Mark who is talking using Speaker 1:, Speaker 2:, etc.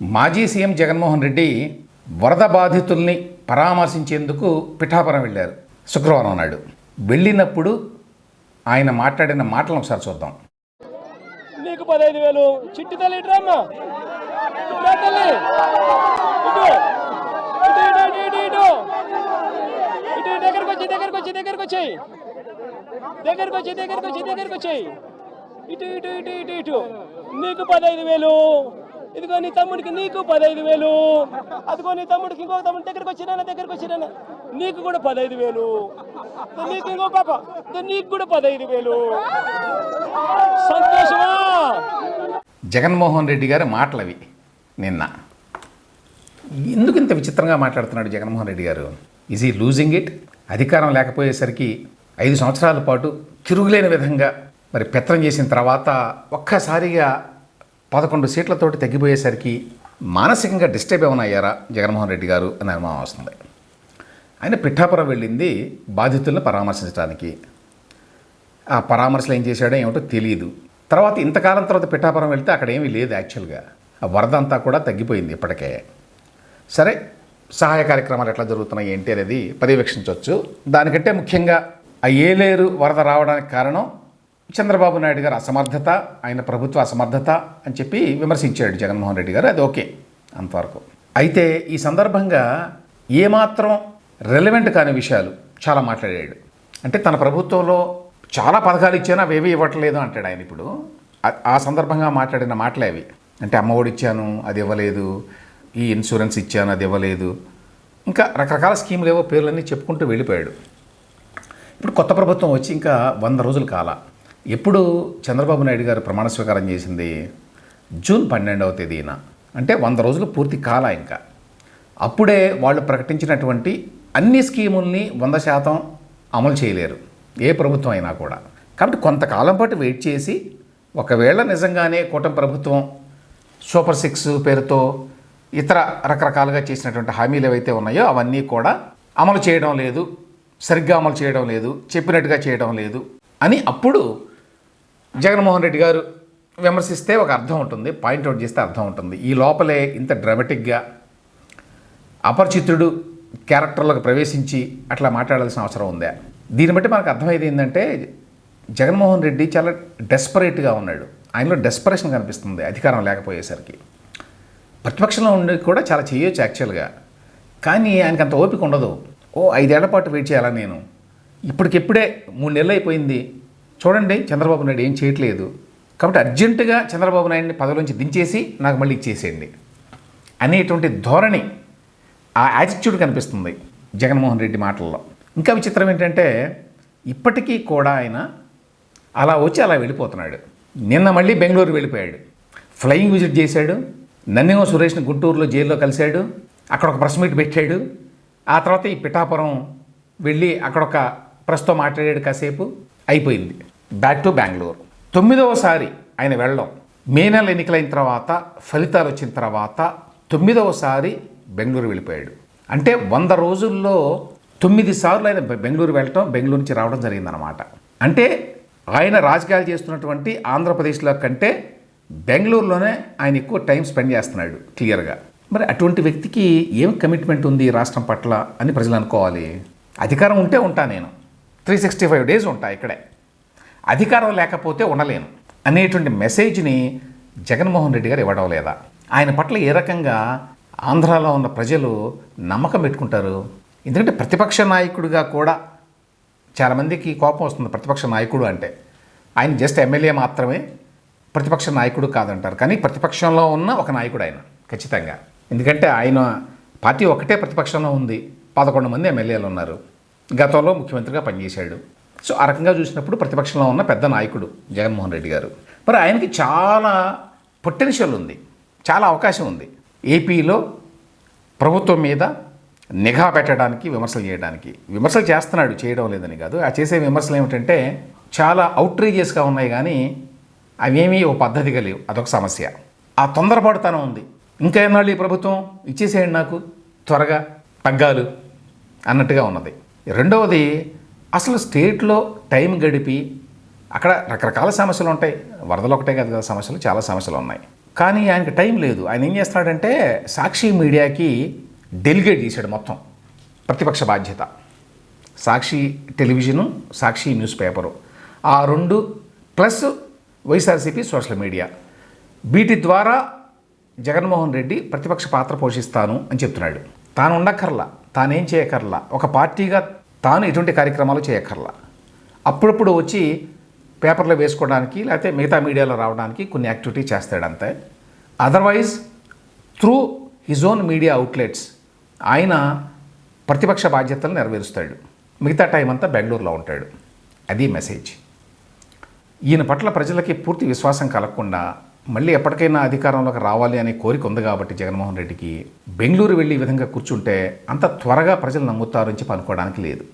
Speaker 1: మాజీ సీఎం జగన్మోహన్ రెడ్డి వరద బాధితుల్ని పరామర్శించేందుకు పిఠాపురం వెళ్ళారు. శుక్రవారం నాడు. వెళ్ళినప్పుడు ఆయన మాట్లాడిన మాటలను ఒకసారి చూద్దాం.
Speaker 2: నీకు పదహైదు వేలు. చిట్టి తల్లి ఇటురమ్మా తల్లి. ఇటు. ఇటు ఇటు దగ్గరకు వచ్చి దగ్గరకు వచ్చి దగ్గరకు వచ్చాయి. దగ్గరకు వచ్చి దగ్గరకు వచ్చి దగ్గరకు వచ్చాయి. ఇటు ఇటు ఇటు ఇటు ఇటు. నీకు పదహైదు వేలు. ఇదిగో నీ తమ్ముడికి నీకు పదహైదు వేలు. అదిగో నీ తమ్ముడికి ఇంకో తమ్ముడి దగ్గరకు వచ్చినా దగ్గరకు వచ్చినా నీకు కూడా పదహైదు వేలు. నీకు ఇంకో పాప. నీకు కూడా పదహైదు వేలు. సంతోషమా?
Speaker 1: జగన్మోహన్ రెడ్డి గారి మాటలవి నిన్న. ఎందుకు ఇంత విచిత్రంగా మాట్లాడుతున్నాడు జగన్మోహన్ రెడ్డి గారు? ఈజ్ ఈ లూజింగ్ ఇట్ అధికారం లేకపోయేసరికి ఐదు సంవత్సరాల పాటు తిరుగులేని విధంగా మరి పెత్తనం చేసిన తర్వాత ఒక్కసారిగా పదకొండు సీట్లతోటి తగ్గిపోయేసరికి మానసికంగా డిస్టర్బ్ ఏమైనా అయ్యారా జగన్మోహన్ రెడ్డి గారు అని అనుమానం వస్తుంది. ఆయన పిఠాపురం వెళ్ళింది బాధితులను పరామర్శించడానికి. ఆ పరామర్శలు ఏం చేశాడో ఏమిటో తెలియదు తర్వాత ఇంతకాలం తర్వాత పిఠాపురం వెళ్తే అక్కడ ఏమీ లేదు యాక్చువల్గా. ఆ వరద అంతా కూడా తగ్గిపోయింది ఇప్పటికే. సరే సహాయ కార్యక్రమాలు ఎట్లా జరుగుతున్నాయి ఏంటి అనేది పర్యవేక్షించవచ్చు. దానికంటే ముఖ్యంగా ఆ ఏలేరు వరద రావడానికి కారణం చంద్రబాబు నాయుడు గారు అసమర్థత ఆయన ప్రభుత్వ అసమర్థత అని చెప్పి విమర్శించాడు జగన్మోహన్ రెడ్డి గారు. అది ఓకే అంతవరకు. అయితే ఈ సందర్భంగా ఏమాత్రం రెలవెంట్ కాని విషయాలు చాలా మాట్లాడాడు. అంటే తన ప్రభుత్వంలో చాలా పథకాలు ఇచ్చాను అవి ఏవి ఇవ్వట్లేదు అంటాడు ఆయన ఇప్పుడు. ఆ- సందర్భంగా మాట్లాడిన మాటలే అవి. అంటే అమ్మఒడి ఇచ్చాను అది ఇవ్వలేదు. ఈ ఇన్సూరెన్స్ ఇచ్చాను అది ఇవ్వలేదు. ఇంకా రకరకాల స్కీములు ఏవో పేర్లన్నీ చెప్పుకుంటూ వెళ్ళిపోయాడు. ఇప్పుడు కొత్త ప్రభుత్వం వచ్చి ఇంకా వంద రోజులు కాలా. ఎప్పుడు చంద్రబాబు నాయుడు గారు ప్రమాణ స్వీకారం చేసింది? జూన్ పన్నెండవ తేదీన. అంటే వంద రోజులు పూర్తి కాల ఇంకా. అప్పుడే వాళ్ళు ప్రకటించినటువంటి అన్ని స్కీముల్ని వంద శాతం అమలు చేయలేరు. ఏ ప్రభుత్వం అయినా కూడా. కాబట్టి కొంతకాలం పాటు వెయిట్ చేసి ఒకవేళ నిజంగానే కూటమి ప్రభుత్వం సూపర్ సిక్స్ పేరుతో ఇతర రకరకాలుగా చేసినటువంటి హామీలు ఏవైతే ఉన్నాయో అవన్నీ కూడా అమలు చేయడం లేదు. సరిగ్గా అమలు చేయడం లేదు. చెప్పినట్టుగా చేయడం లేదు అని అప్పుడు జగన్మోహన్ రెడ్డి గారు విమర్శిస్తే ఒక అర్థం ఉంటుంది పాయింట్అవుట్ చేస్తే అర్థం ఉంటుంది. ఈ లోపలే ఇంత డ్రామాటిక్గా అపరిచితుడు క్యారెక్టర్లోకి ప్రవేశించి అట్లా మాట్లాడాల్సిన అవసరం ఉందా? దీన్ని బట్టి మనకు అర్థమయ్యేది ఏంటంటే జగన్మోహన్ రెడ్డి చాలా డెస్పరేట్గా ఉన్నాడు. ఆయనలో డెస్పరేషన్ కనిపిస్తుంది అధికారం లేకపోయేసరికి. ప్రతిపక్షంలో ఉండి కూడా చాలా చేయొచ్చు యాక్చువల్గా కానీ ఆయనకు అంత ఓపిక ఉండదు. ఓ ఐదేళ్ళ పాటు వెయిట్ చేయాలా నేను? ఇప్పటికిప్పుడే మూడు నెలలు అయిపోయింది. చూడండి చంద్రబాబు నాయుడు ఏం చేయట్లేదు. కాబట్టి అర్జెంటుగా చంద్రబాబు నాయుడిని పదవిలోంచి దించేసి నాకు మళ్ళీ ఇచ్చేసేయండి. అనేటువంటి ధోరణి ఆ యాటిట్యూడ్ కనిపిస్తుంది జగన్మోహన్ రెడ్డి మాటల్లో. ఇంకా విచిత్రం ఏంటంటే ఇప్పటికీ కూడా ఆయన అలా వచ్చి అలా వెళ్ళిపోతున్నాడు. నిన్న మళ్ళీ బెంగళూరు వెళ్ళిపోయాడు. ఫ్లయింగ్ విజిట్ చేశాడు. నన్నేమో సురేష్ని గుంటూరులో జైల్లో కలిశాడు. అక్కడ ఒక ప్రెస్ మీట్ పెట్టాడు. ఆ తర్వాత ఈ పిఠాపురం వెళ్ళి అక్కడ ఒక ప్రెస్తో మాట్లాడాడు కాసేపు. అయిపోయింది. బ్యాక్ టు బెంగళూరు తొమ్మిదవసారి ఆయన వెళ్ళడం. మే నెల ఎన్నికలైన తర్వాత ఫలితాలు వచ్చిన తర్వాత తొమ్మిదవసారి బెంగళూరు వెళ్ళిపోయాడు. అంటే వంద రోజుల్లో తొమ్మిది సార్లు ఆయన బెంగళూరు వెళ్ళటం బెంగళూరు నుంచి రావడం జరిగిందనమాట అంటే ఆయన రాజకీయాలు చేస్తున్నటువంటి ఆంధ్రప్రదేశ్లో కంటే బెంగళూరులోనే ఆయన ఎక్కువ టైం స్పెండ్ చేస్తున్నాడు క్లియర్గా. మరి అటువంటి వ్యక్తికి ఏం కమిట్మెంట్ ఉంది ఈ రాష్ట్రం పట్ల అని ప్రజలు అనుకోవాలి. అధికారం ఉంటే ఉంటా నేను. త్రీ సిక్స్టీ ఫైవ్ డేస్ ఉంటా ఇక్కడే. అధికారం లేకపోతే ఉండలేను అనేటువంటి మెసేజ్ని జగన్మోహన్ రెడ్డి గారు ఇవ్వడం లేదా? ఆయన పట్ల ఏ రకంగా ఆంధ్రాలో ఉన్న ప్రజలు నమ్మకం పెట్టుకుంటారు? ఎందుకంటే ప్రతిపక్ష నాయకుడిగా కూడా చాలామందికి కోపం వస్తుంది ప్రతిపక్ష నాయకుడు అంటే. ఆయన జస్ట్ ఎమ్మెల్యే మాత్రమే ప్రతిపక్ష నాయకుడు కాదంటారు. కానీ ప్రతిపక్షంలో ఉన్న ఒక నాయకుడు ఆయన ఖచ్చితంగా. ఎందుకంటే ఆయన పార్టీ ఒకటే ప్రతిపక్షంలో ఉంది. పదకొండు మంది ఎమ్మెల్యేలు ఉన్నారు. గతంలో ముఖ్యమంత్రిగా పనిచేశాడు. సో ఆ రకంగా చూసినప్పుడు ప్రతిపక్షంలో ఉన్న పెద్ద నాయకుడు జగన్మోహన్ రెడ్డి గారు. మరి ఆయనకి చాలా పొటెన్షియల్ ఉంది చాలా అవకాశం ఉంది. ఏపీలో ప్రభుత్వం మీద నిఘా పెట్టడానికి విమర్శలు చేయడానికి. విమర్శలు చేస్తున్నాడు చేయడం లేదని కాదు. ఆ చేసే విమర్శలు ఏమిటంటే చాలా అవుట్రీజియస్గా ఉన్నాయి కానీ అవేమీ ఓ పద్ధతిగా లేవు. అదొక సమస్య. ఆ తొందరపాటుతనం ఉంది. ఇంకా ఏనాళ్ళు ఈ ప్రభుత్వం? ఇచ్చేసేయండి నాకు త్వరగా. తగ్గాలు అన్నట్టుగా ఉన్నది. రెండవది అసలు స్టేట్లో టైం గడిపి అక్కడ రకరకాల సమస్యలు ఉంటాయి. వరదలు ఒకటే కాదు కదా సమస్యలు చాలా సమస్యలు ఉన్నాయి. కానీ ఆయనకి టైం లేదు. ఆయన ఏం చేస్తాడంటే సాక్షి మీడియాకి డెలిగేట్ చేశాడు మొత్తం. ప్రతిపక్ష బాధ్యత. Sakshi television Sakshi news paper. ఆ రెండు ప్లస్ వైఎస్ఆర్సీపీ సోషల్ మీడియా. వీటి ద్వారా జగన్మోహన్ రెడ్డి ప్రతిపక్ష పాత్ర పోషిస్తాను అని చెప్తున్నాడు. తాను ఉండక్కర్లా తానేం చేయకర్లా ఒక పార్టీగా తాను ఎటువంటి కార్యక్రమాలు చేయక్కర్లా. అప్పుడప్పుడు వచ్చి పేపర్లో వేసుకోవడానికి లేకపోతే మిగతా మీడియాలో రావడానికి కొన్ని activity చేస్తాడంతే. Otherwise through his own media outlets ఆయన ప్రతిపక్ష బాధ్యతలు నెరవేరుస్తాడు. మిగతా టైం అంతా బెంగళూరులో ఉంటాడు. అది మెసేజ్. ఈయన పట్ల ప్రజలకి పూర్తి విశ్వాసం కలగకుండా మళ్ళీ ఎప్పటికైనా అధికారంలోకి రావాలి అనే కోరిక ఉంది కాబట్టి జగన్మోహన్ రెడ్డికి బెంగళూరు వెళ్ళి ఈ విధంగా కూర్చుంటే అంత త్వరగా ప్రజలు నమ్ముతారు అని చెప్పి అనుకోవడానికి లేదు.